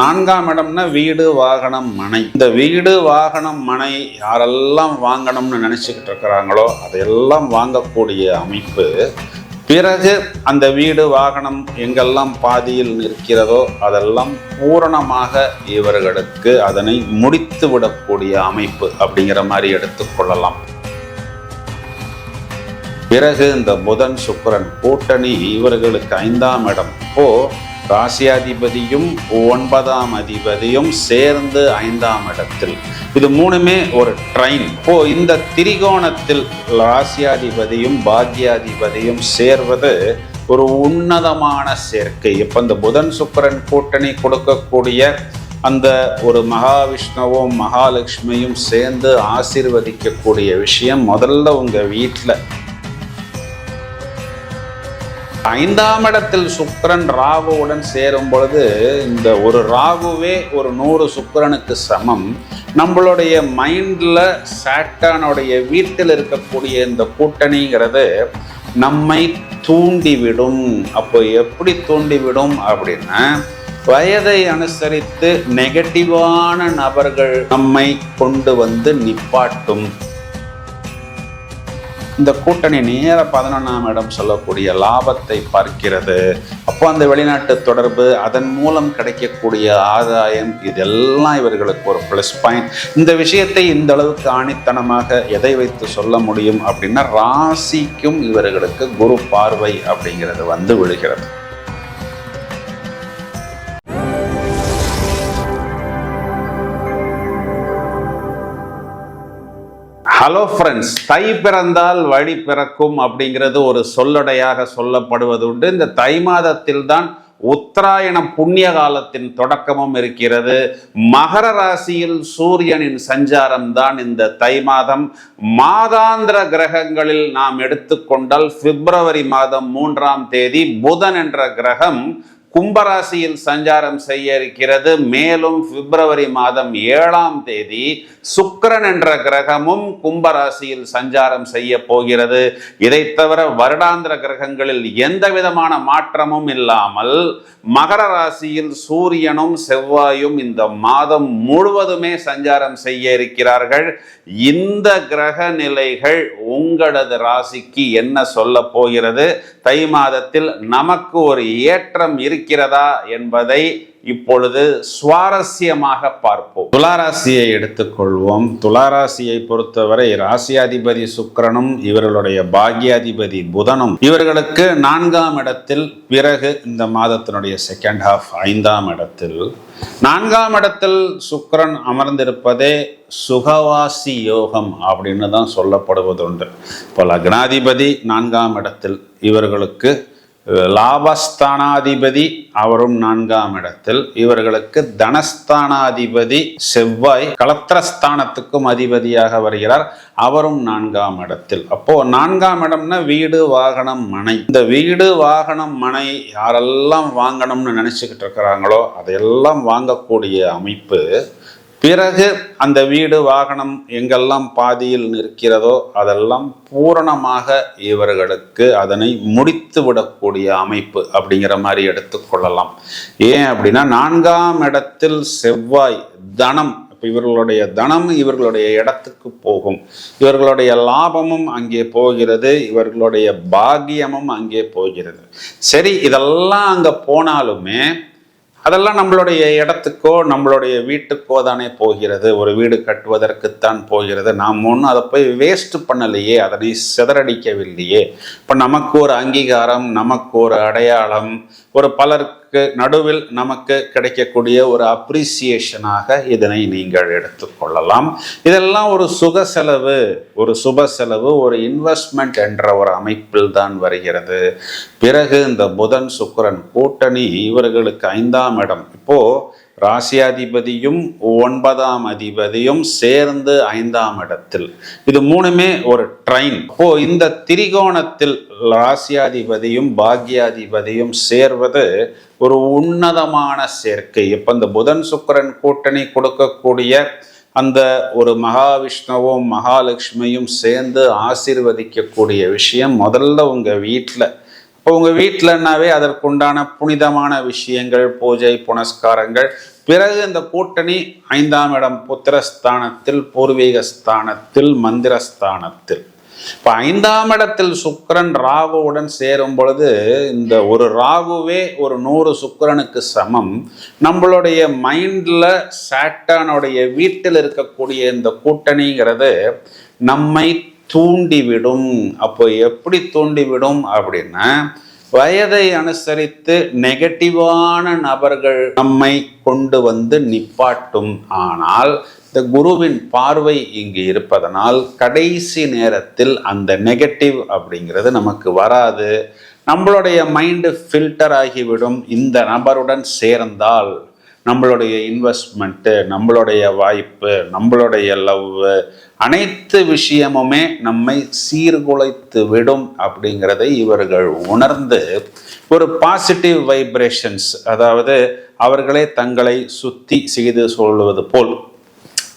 நான்காம் இடம்னா வீடு வாகனம் மனை. இந்த வீடு வாகனம் மனை யாரெல்லாம் வாங்கணும்னு நினைச்சுக்கிட்டு இருக்கிறாங்களோ அதையெல்லாம் வாங்கக்கூடிய அமைப்பு பிறகு அந்த வீடு வாகனம் எங்கெல்லாம் பாதியில் நிற்கிறதோ அதெல்லாம் பூரணமாக இவர்களுக்கு அதனை முடித்து விடக்கூடிய அமைப்பு அப்படிங்கிற மாதிரி எடுத்துக்கொள்ளலாம் பிறகு இந்த புதன் சுக்கரன் கூட்டணி இவர்களுக்கு ஐந்தாம் இடம். இப்போ ராசியாதிபதியும் ஒன்பதாம் அதிபதியும் சேர்ந்து ஐந்தாம் இடத்தில். இது மூணுமே ஒரு ட்ரெயின். இப்போ இந்த திரிகோணத்தில் ராசியாதிபதியும் பாக்யாதிபதியும் சேர்வது ஒரு உன்னதமான சேர்க்கை. இப்போ இந்த புதன் சுக்கரன் கூட்டணி கொடுக்கக்கூடிய அந்த ஒரு மகாவிஷ்ணுவும் மகாலட்சுமியும் சேர்ந்து ஆசிர்வதிக்கக்கூடிய விஷயம். முதல்ல உங்கள் வீட்டில் ஐந்தாம் இடத்தில் சுக்கரன் ராகுவுடன் சேரும் பொழுது இந்த ஒரு ராகுவே ஒரு நூறு சுக்கரனுக்கு சமம். நம்மளுடைய மைண்டில் சாட்டானுடைய வீட்டில் இருக்கக்கூடிய இந்த கூட்டணிங்கிறது நம்மை தூண்டிவிடும். அப்போ எப்படி தூண்டிவிடும் அப்படின்னா வயதை அனுசரித்து நெகட்டிவான நபர்கள் நம்மை கொண்டு வந்து நிப்பாட்டும். இந்த கூட்டணி நேர பதினொன்றாம் இடம் சொல்லக்கூடிய லாபத்தை பார்க்கிறது. அப்போ அந்த வெளிநாட்டு தொடர்பு அதன் மூலம் கிடைக்கக்கூடிய ஆதாயம் இதெல்லாம் இவர்களுக்கு ஒரு ப்ளஸ் பாயிண்ட் இந்த விஷயத்தை இந்த அளவுக்கு ஆணித்தனமாக எதை வைத்து சொல்ல முடியும் அப்படின்னா ராசிக்கும் இவர்களுக்கு குரு பார்வை அப்படிங்கிறது வந்து விழுகிறது. ஹலோ ஃப்ரெண்ட்ஸ் தை பிறந்தால் வழி பிறக்கும் அப்படிங்கிறது ஒரு சொல்லடையாக சொல்லப்படுவது உண்டு. இந்த தை மாதத்தில் தான் உத்தராயணம் புண்ணிய காலத்தின் தொடக்கமும் இருக்கிறது. மகர ராசியில் சூரியனின் சஞ்சாரம் தான் இந்த தை மாதம். மாதாந்திர கிரகங்களில் நாம் எடுத்துக்கொண்டால் பிப்ரவரி மாதம் மூன்றாம் தேதி புதன் என்ற கிரகம் கும்பராசியில் சஞ்சாரம் செய்ய இருக்கிறது மேலும் பிப்ரவரி மாதம் ஏழாம் தேதி சுக்கரன் என்ற கிரகமும் கும்பராசியில் சஞ்சாரம் செய்ய போகிறது. இதை தவிர வருடாந்திர கிரகங்களில் எந்த விதமான மாற்றமும் இல்லாமல் மகர ராசியில் சூரியனும் செவ்வாயும் இந்த மாதம் முழுவதுமே சஞ்சாரம் செய்ய இருக்கிறார்கள். இந்த கிரக நிலைகள் உங்களது ராசிக்கு என்ன சொல்ல போகிறது? தை மாதத்தில் நமக்கு ஒரு ஏற்றம் இருக்கிறதா என்பதை இப்பொழுது சுவாரஸ்யமாக பார்ப்போம். துளாராசியை எடுத்துக்கொள்வோம். துளாராசியை பொறுத்தவரை ராசியாதிபதி சுக்கரனும் இவர்களுடைய பாக்யாதிபதி புதனும் இவர்களுக்கு நான்காம் இடத்தில் பிறகு இந்த மாதத்தினுடைய செகண்ட் ஹாஃப் ஐந்தாம் இடத்தில். நான்காம் இடத்தில் சுக்கரன் அமர்ந்திருப்பதே சுகவாசி யோகம் அப்படின்னு தான் சொல்லப்படுவதுண்டு. இப்போ லக்னாதிபதி நான்காம் இடத்தில் இவர்களுக்கு லாபஸ்தானாதிபதி அவரும் நான்காம் இடத்தில். இவர்களுக்கு தனஸ்தானாதிபதி செவ்வாய் கலத்திரஸ்தானத்துக்கும் அதிபதியாக வருகிறார். அவரும் நான்காம் இடத்தில். அப்போ நான்காம் இடம்னா வீடு வாகனம் மனை. இந்த வீடு வாகனம் மனை யாரெல்லாம் வாங்கணும்னு நினைச்சுக்கிட்டு இருக்கிறாங்களோ அதையெல்லாம் வாங்கக்கூடிய அமைப்பு பிறகு அந்த வீடு வாகனம் எங்கெல்லாம் பாதியில் நிற்கிறதோ அதெல்லாம் பூரணமாக இவர்களுக்கு அதனை முடித்து விடக்கூடிய அமைப்பு அப்படிங்கிற மாதிரி எடுத்துக்கொள்ளலாம் ஏன் அப்படின்னா நான்காம் இடத்தில் செவ்வாய் தனம் இப்போ இவர்களுடைய தனம் இவர்களுடைய இடத்துக்கு போகும். இவர்களுடைய லாபமும் அங்கே போகிறது இவர்களுடைய பாக்கியமும் அங்கே போகிறது. சரி இதெல்லாம் அங்கே போனாலுமே அதெல்லாம் நம்மளுடைய இடத்துக்கோ நம்மளுடைய வீட்டுக்கோ தானே போகிறது. ஒரு வீடு கட்டுவதற்குத்தான் போகிறது. நாம் ஒன்றும் அதை போய் வேஸ்ட் பண்ணலையே அதனை சிதறடிக்கவில்லையே. இப்போ நமக்கு ஒரு அங்கீகாரம் நமக்கு ஒரு அடையாளம் ஒரு பலர் அதற்கு நடுவில் நமக்கு கிடைக்கக்கூடிய ஒரு அப்ரிசியேஷனாக இதனை நீங்கள் எடுத்துக்கொள்ளலாம் இதெல்லாம் ஒரு சுக செலவு. ஒரு சுப செலவு ஒரு இன்வெஸ்ட்மெண்ட் என்ற ஒரு அமைப்பில் தான் வருகிறது. பிறகு இந்த புதன் சுக்கரன் கூட்டணி இவர்களுக்கு ஐந்தாம் இடம். இப்போது ராசியாதிபதியும் ஒன்பதாம் அதிபதியும் சேர்ந்து ஐந்தாம் இடத்தில். இது மூணுமே ஒரு ட்ரெயின். இப்போ இந்த திரிகோணத்தில் ராசியாதிபதியும் பாக்யாதிபதியும் சேர்வது ஒரு உன்னதமான சேர்க்கை. இப்போ இந்த புதன் சுக்கரன் கூட்டணி கொடுக்கக்கூடிய அந்த ஒரு மகாவிஷ்ணுவும் மகாலட்சுமியும் சேர்ந்து ஆசிர்வதிக்கக்கூடிய விஷயம் முதல்ல உங்கள் வீட்டில் இப்போ உங்கள் வீட்டிலனாவே அதற்குண்டான புனிதமான விஷயங்கள் பூஜை புனஸ்காரங்கள் பிறகு இந்த கூட்டணி ஐந்தாம் இடம் புத்திரஸ்தானத்தில் பூர்வீக ஸ்தானத்தில் மந்திரஸ்தானத்தில். இப்போ ஐந்தாம் இடத்தில் சுக்கரன் ராகுவுடன் சேரும் பொழுது இந்த ஒரு ராகுவே ஒரு நூறு சுக்கரனுக்கு சமம். நம்மளுடைய மைண்டில் சாட்டானுடைய வீட்டில் இருக்கக்கூடிய இந்த கூட்டணிங்கிறது நம்மை தூண்டிவிடும். அப்போ எப்படி தூண்டிவிடும் அப்படின்னா வயதை அனுசரித்து நெகட்டிவான நபர்கள் நம்மை கொண்டு வந்து நிப்பாட்டும். ஆனால் இந்த குருவின் பார்வை இங்கு இருப்பதனால் கடைசி நேரத்தில் அந்த நெகட்டிவ் அப்படிங்கிறது நமக்கு வராது. நம்மளுடைய மைண்டு ஃபில்டர் ஆகிவிடும். இந்த நபருடன் சேர்ந்தால் நம்மளுடைய இன்வெஸ்ட்மெண்ட்டு நம்மளுடைய வாய்ப்பு நம்மளுடைய லவ் அனைத்து விஷயமுமே நம்மை சீர்குலைத்து விடும் அப்படிங்கிறதை இவர்கள் உணர்ந்து ஒரு பாசிட்டிவ் வைப்ரேஷன்ஸ் அதாவது அவர்களே தங்களை சுத்தி செய்து சொல்வது போல்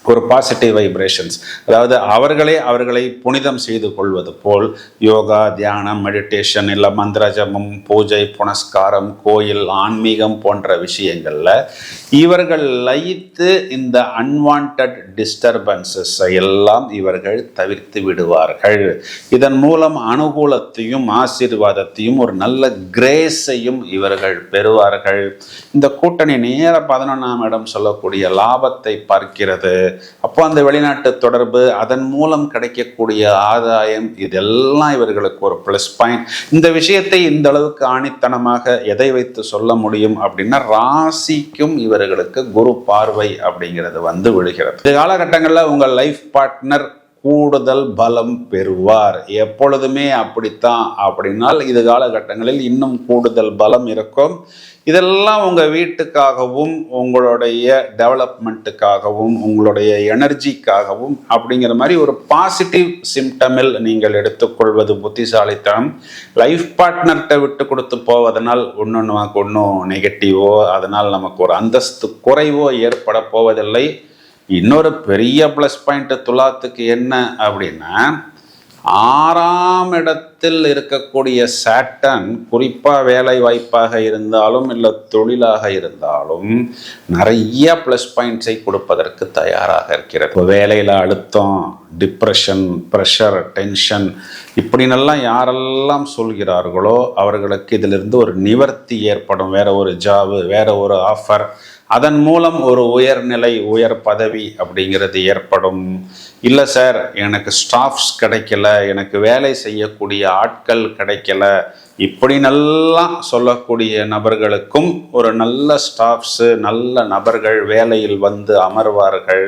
ஒரு பாசிட்டிவ் வைப்ரேஷன்ஸ் அதாவது அவர்களே அவர்களை புனிதம் செய்து கொள்வது போல் யோகா தியானம் மெடிடேஷன் இல்லை மந்திர ஜபம் பூஜை புனஸ்காரம் கோயில் ஆன்மீகம் போன்ற விஷயங்களில் இவர்கள் லயித்து இந்த அன்வான்ட் டிஸ்டர்பன்சஸை எல்லாம் இவர்கள் தவிர்த்து விடுவார்கள். இதன் மூலம் அனுகூலத்தையும் ஆசீர்வாதத்தையும் ஒரு நல்ல கிரேஸையும் இவர்கள் பெறுவார்கள். இந்த கூட்டணி நேர பதினொன்றாம் இடம் சொல்லக்கூடிய லாபத்தை பார்க்கிறது. அப்போ அந்த வெளிநாட்டு தொடர்பு அதன் மூலம் கிடைக்கக்கூடிய ஆதாயம் இதெல்லாம் இவர்களுக்கு ஒரு ப்ளஸ் பாயிண்ட் இந்த விஷயத்தை இந்த அளவுக்கு ஆணித்தனமாக எதை வைத்து சொல்ல முடியும் அப்படின்னா ராசிக்கும் இவர்களுக்கு குரு பார்வை அப்படிங்கிறது வந்து விழுகிறது. இந்த காலகட்டங்களில் உங்கள் லைஃப் பார்ட்னர் கூடுதல் பலம் பெறுவார். எப்பொழுதுமே அப்படித்தான். அப்படின்னால் இது காலகட்டங்களில் இன்னும் கூடுதல் பலம் இருக்கும். இதெல்லாம் உங்கள் வீட்டுக்காகவும் உங்களுடைய டெவலப்மெண்ட்டுக்காகவும் உங்களுடைய எனர்ஜிக்காகவும் அப்படிங்கிற மாதிரி ஒரு பாசிட்டிவ் சிம்டமில் நீங்கள் எடுத்துக்கொள்வது புத்திசாலித்தனம். லைஃப் பார்ட்னர்கிட்ட விட்டு கொடுத்து போவதனால் ஒன்று நமக்கு ஒன்றும் நெகட்டிவோ அதனால் நமக்கு ஒரு அந்தஸ்து குறைவோ ஏற்பட போவதில்லை. இன்னொரு பெரிய ப்ளஸ் பாயிண்ட் துலாத்துக்கு என்ன அப்படின்னா ஆறாம் இடத்தில் இருக்கக்கூடிய சாட்டன் குறிப்பாக வேலை வாய்ப்பாக இருந்தாலும் இல்லை தொழிலாக இருந்தாலும் நிறைய ப்ளஸ் பாயிண்ட்ஸை கொடுப்பதற்கு தயாராக இருக்கிறது இப்போ வேலையில் அழுத்தம் டிப்ரெஷன் ப்ரெஷர் டென்ஷன் இப்படினெல்லாம் யாரெல்லாம் சொல்கிறார்களோ அவர்களுக்கு இதிலிருந்து ஒரு நிவர்த்தி ஏற்படும். வேற ஒரு ஜாபு வேற ஒரு ஆஃபர் அதன் மூலம் ஒரு உயர்நிலை உயர் பதவி அப்படிங்கிறது ஏற்படும். இல்லை சார் எனக்கு ஸ்டாஃப்ஸ் கிடைக்கல எனக்கு வேலை செய்யக்கூடிய ஆட்கள் கிடைக்கல. இப்படி நல்லா சொல்லக்கூடிய நபர்களுக்கும் ஒரு நல்ல ஸ்டாஃப்ஸு நல்ல நபர்கள் வேலையில் வந்து அமர்வார்கள்.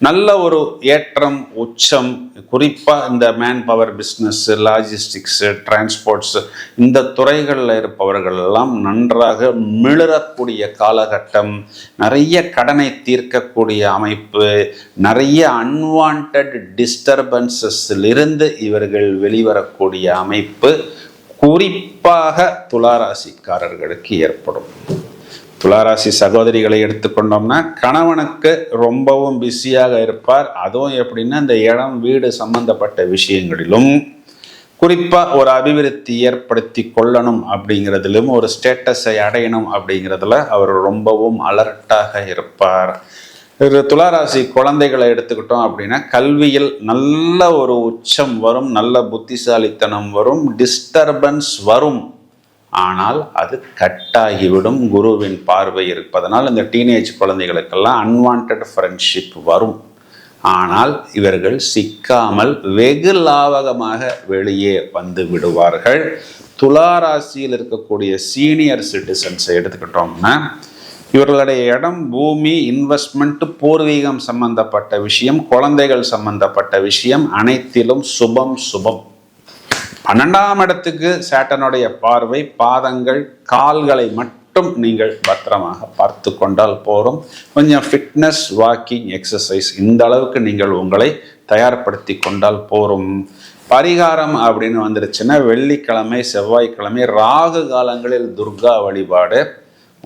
நல்ல ஒரு ஏற்றம் உச்சம் குறிப்பாக இந்த man power business logistics transports இந்த துறைகளில் இருப்பவர்கள் எல்லாம் நன்றாக மிளறக்கூடிய காலகட்டம் நிறைய கடனை தீர்க்கக்கூடிய அமைப்பு நிறைய அன்வான்ட் டிஸ்டர்பன்சஸிலிருந்து இவர்கள் வெளிவரக்கூடிய அமைப்பு குறிப்பாக துளாராசிக்காரர்களுக்கு ஏற்படும். துளாராசி சகோதரிகளை எடுத்துக்கொண்டோம்னா கணவனுக்கு ரொம்பவும் பிஸியாக இருப்பார். அதுவும் எப்படின்னா இந்த இடம் வீடு சம்பந்தப்பட்ட விஷயங்களிலும். குறிப்பாக ஒரு அபிவிருத்தி ஏற்படுத்தி கொள்ளணும் அப்படிங்கிறதுலும் ஒரு ஸ்டேட்டஸை அடையணும் அப்படிங்கிறதுல அவர் ரொம்பவும் அலர்ட்டாக இருப்பார். துளாராசி குழந்தைகளை எடுத்துக்கிட்டோம் அப்படின்னா கல்வியில் நல்ல ஒரு உச்சம் வரும் நல்ல புத்திசாலித்தனம் வரும் டிஸ்டர்பன்ஸ் வரும். ஆனால் அது கட்டாகிவிடும் குருவின் பார்வை இருப்பதனால் இந்த டீனேஜ் குழந்தைகளுக்கெல்லாம் அன்வான்ட் ஃப்ரெண்ட்ஷிப் வரும். ஆனால் இவர்கள் சிக்காமல் வெகு லாவகமாக வெளியே வந்து விடுவார்கள். துளாராசியில் இருக்கக்கூடிய சீனியர் சிட்டிசன்ஸை எடுத்துக்கிட்டோம்னா இவர்களுடைய இடம் பூமி இன்வெஸ்ட்மெண்ட் பூர்வீகம் சம்பந்தப்பட்ட விஷயம் குழந்தைகள் சம்பந்தப்பட்ட விஷயம் அனைத்திலும் சுபம் சுபம். பன்னெண்டாம் இடத்துக்கு சேட்டனுடைய பார்வை பாதங்கள் கால்களை மட்டும் நீங்கள் பத்திரமாக பார்த்து கொண்டால் போகிறோம் கொஞ்சம் ஃபிட்னஸ் வாக்கிங் எக்ஸசைஸ் இந்த அளவுக்கு நீங்கள் உங்களை தயார்படுத்தி கொண்டால் போகிறோம் பரிகாரம் அப்படின்னு வந்துருச்சுன்னா வெள்ளிக்கிழமை செவ்வாய்க்கிழமை ராகு காலங்களில் துர்கா வழிபாடு.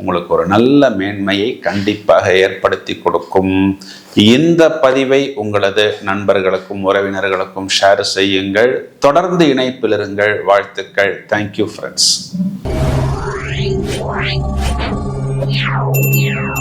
உங்களுக்கு ஒரு நல்ல மேன்மையை கண்டிப்பாக ஏற்படுத்தி கொடுக்கும். இந்த பதிவை உங்களது நண்பர்களுக்கும் உறவினர்களுக்கும் ஷேர் செய்யுங்கள். தொடர்ந்து இணைப்பில் இருங்கள். வாழ்த்துக்கள். Thank you friends